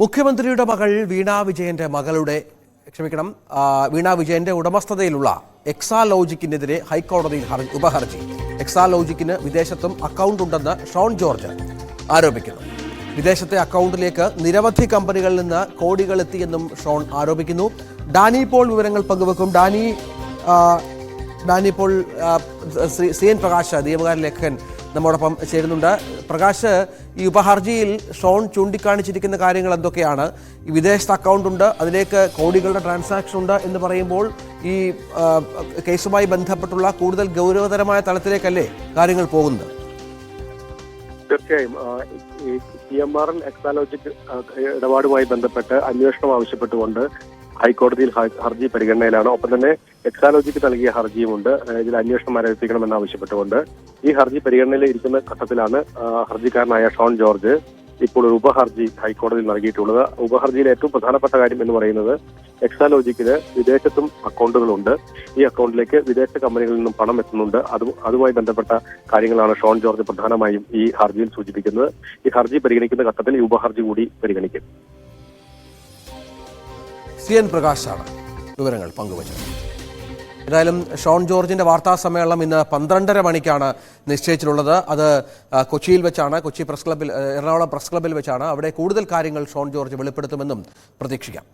മുഖ്യമന്ത്രിയുടെ മകൾ വീണ വിജയന്റെ മകളുടെ ക്ഷമിക്കണം വീണാ വിജയന്റെ ഉടമസ്ഥതയിലുള്ള എക്സാലോജിക്കിനെതിരെ ഹൈക്കോടതിയിൽ ഹർജി ഉപഹർജി. എക്സാലോജിക്കിന് വിദേശത്തും അക്കൗണ്ട് ഉണ്ടെന്ന് ഷോൺ ജോർജ് ആരോപിക്കുന്നു. വിദേശത്തെ അക്കൗണ്ടിലേക്ക് നിരവധി കമ്പനികളിൽ നിന്ന് കോടികൾ എത്തിയെന്നും ഷോൺ ആരോപിക്കുന്നു. ഡാനി പോൾ വിവരങ്ങൾ പങ്കുവെക്കും. Danny Danny Paul C N Prakash നിയമകാര്യ ലേഖകൻ നമ്മോടൊപ്പം ചേരുന്നുണ്ട്. പ്രകാശ് ഈ ഉപഹർജിയിൽ ഷോൺ ചൂണ്ടിക്കാണിച്ചിരിക്കുന്ന കാര്യങ്ങൾ എന്തൊക്കെയാണ്? ഈ വിദേശത്ത് അക്കൗണ്ട് ഉണ്ട് അതിലേക്ക് കോടികളുടെ ട്രാൻസാക്ഷൻ ഉണ്ട് എന്ന് പറയുമ്പോൾ ഈ കേസുമായി ബന്ധപ്പെട്ടുള്ള കൂടുതൽ ഗൗരവതരമായ തലത്തിലേക്കല്ലേ കാര്യങ്ങൾ പോകുന്നത്? തീർച്ചയായും P M R L Exalogic ഇടപാടുമായി ബന്ധപ്പെട്ട് അന്വേഷണം ആവശ്യപ്പെട്ടുകൊണ്ട് ഹൈക്കോടതിയിൽ ഹർജി പരിഗണനയിലാണ്. ഒപ്പം തന്നെ എക്സാലോജിക്ക് നൽകിയ ഹർജിയുമുണ്ട്. ഇതിൽ അന്വേഷണം ആരംഭിക്കണമെന്ന് ആവശ്യപ്പെട്ടുകൊണ്ട്. ഈ ഹർജി പരിഗണനയിൽ ഇരിക്കുന്ന ഘട്ടത്തിലാണ് ഹർജിക്കാരനായ ഷോൺ ജോർജ് ഇപ്പോൾ ഒരു ഉപഹർജി ഹൈക്കോടതിയിൽ നൽകിയിട്ടുള്ളത്. ഉപഹർജിയിലെ ഏറ്റവും പ്രധാനപ്പെട്ട കാര്യം എന്ന് പറയുന്നത് എക്സാലോജിക്കിന് വിദേശത്തും അക്കൗണ്ടുകളുണ്ട്. ഈ അക്കൗണ്ടിലേക്ക് വിദേശ കമ്പനികളിൽ നിന്നും പണം എത്തുന്നുണ്ട്. അത് അതുമായി ബന്ധപ്പെട്ട കാര്യങ്ങളാണ് ഷോൺ ജോർജ് പ്രധാനമായും ഈ ഹർജിയിൽ സൂചിപ്പിക്കുന്നത്. ഈ ഹർജി പരിഗണിക്കുന്ന ഘട്ടത്തിൽ ഈ ഉപഹർജി കൂടി പരിഗണിക്കും. സി എൻ പ്രകാശാണ് വിവരങ്ങൾ പങ്കുവച്ചത്. ഏതായാലും ഷോൺ ജോർജിന്റെ വാർത്താ സമ്മേളനം ഇന്ന് പന്ത്രണ്ടര മണിക്കാണ് നിശ്ചയിച്ചിട്ടുള്ളത്. അത് കൊച്ചിയിൽ വെച്ചാണ് കൊച്ചി പ്രസ് ക്ലബിൽ എറണാകുളം പ്രസ് ക്ലബിൽ വെച്ചാണ്. അവിടെ കൂടുതൽ കാര്യങ്ങൾ ഷോൺ ജോർജ് വെളിപ്പെടുത്തുമെന്നും പ്രതീക്ഷിക്കാം.